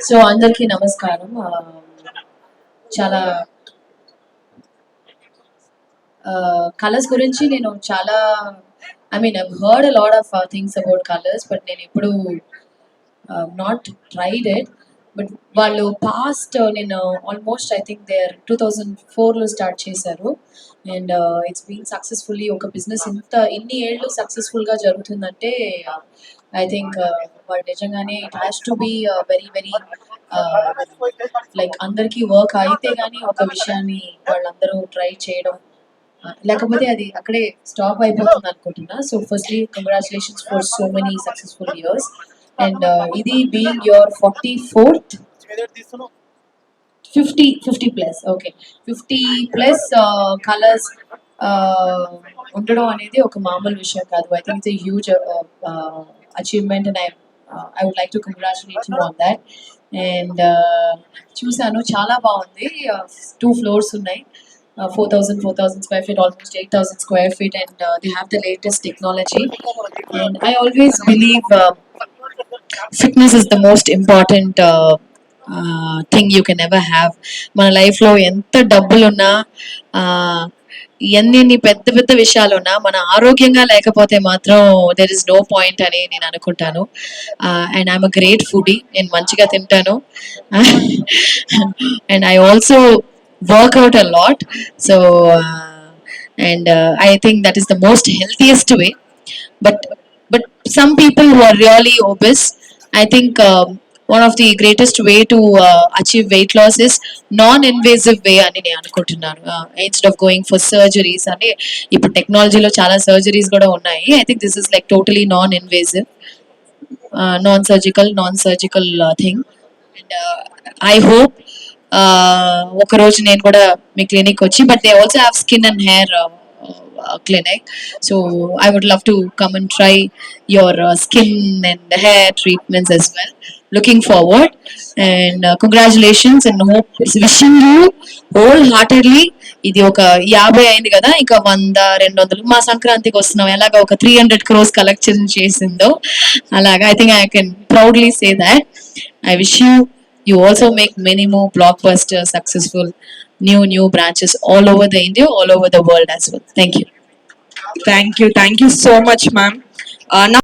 So అందరికీ నమస్కారం. చాలా కలర్స్ గురించి నేను చాలా I mean I heard a lot of things about colours but నేను ఎప్పుడు నాట్ ట్రైడ్ ఇట్ బట్ వాళ్ళు పాస్ట్ uh, నేను almost I think they are two thousand ఫోర్లో స్టార్ట్ చేశారు. అండ్ ఇట్స్ బీన్ సక్సెస్ఫుల్లీ ఒక బిజినెస్ ఇంత ఇన్ని ఏళ్ళు సక్సెస్ఫుల్గా జరుగుతుందంటే ఐ థింక్ uh, వాళ్ళు నిజంగానే it has to be very very like అందరికీ వర్క్ అయితే కానీ ఒక విషయాన్ని వాళ్ళందరూ ట్రై చేయడం uh, లేకపోతే అది అక్కడే స్టాప్ అయిపోతుంది అనుకుంటున్నా. So firstly congratulations for so many successful years and ఇది being your forty fourth fifty fifty plus okay fifty plus colours ఉండడం అనేది ఒక మామూలు విషయం కాదు. I think it's huge achievement and I I would like to congratulate you on that and చూశాను చాలా బాగుంది. టూ ఫ్లోర్స్ ఉన్నాయి. Four thousand four thousand square feet almost eight thousand square feet and they have the latest technology and I always believe fitness is the most important thing you can ever have మన లైఫ్లో ఎంత డబ్బులున్నా ఎన్ని పెద్ద పెద్ద విషయాలున్నా మన ఆరోగ్యంగా లేకపోతే మాత్రం దెర్ ఇస్ నో పాయింట్ అని నేను అనుకుంటాను. And I'm a great foodie నేను మంచిగా తింటాను. And I also workout a lot so and I think that is the most healthiest way but some people who are really obese i think um, one of the greatest way to uh, achieve weight loss is non-invasive way అని నేను అనుకుంటున్నాను. Instead of going for surgeries అని ఇప్పుడు టెక్నాలజీలో చాలా surgeries కూడా ఉన్నాయి. I think this is like totally non invasive non surgical non surgical thing and I hope ఒక రోజు నేను కూడా మీ క్లినిక్ వచ్చి but they also have skin and hair clinic. So I would love to come and try your uh, skin and hair treatments as well. Looking forward and uh, congratulations and hope wishing you wholeheartedly ఇది ఒక యాభై అయింది కదా ఇంకా వంద రెండు వందలు మా సంక్రాంతికి వస్తున్నాం ఎలాగ ఒక త్రీ హండ్రెడ్ క్రోస్ కలెక్షన్ చేసిందో అలాగా I think I can proudly say that I wish you you also make many more blockbuster successful new new branches all over the india all over the world as well thank you Thank you. Thank you so much, ma'am. Uh, now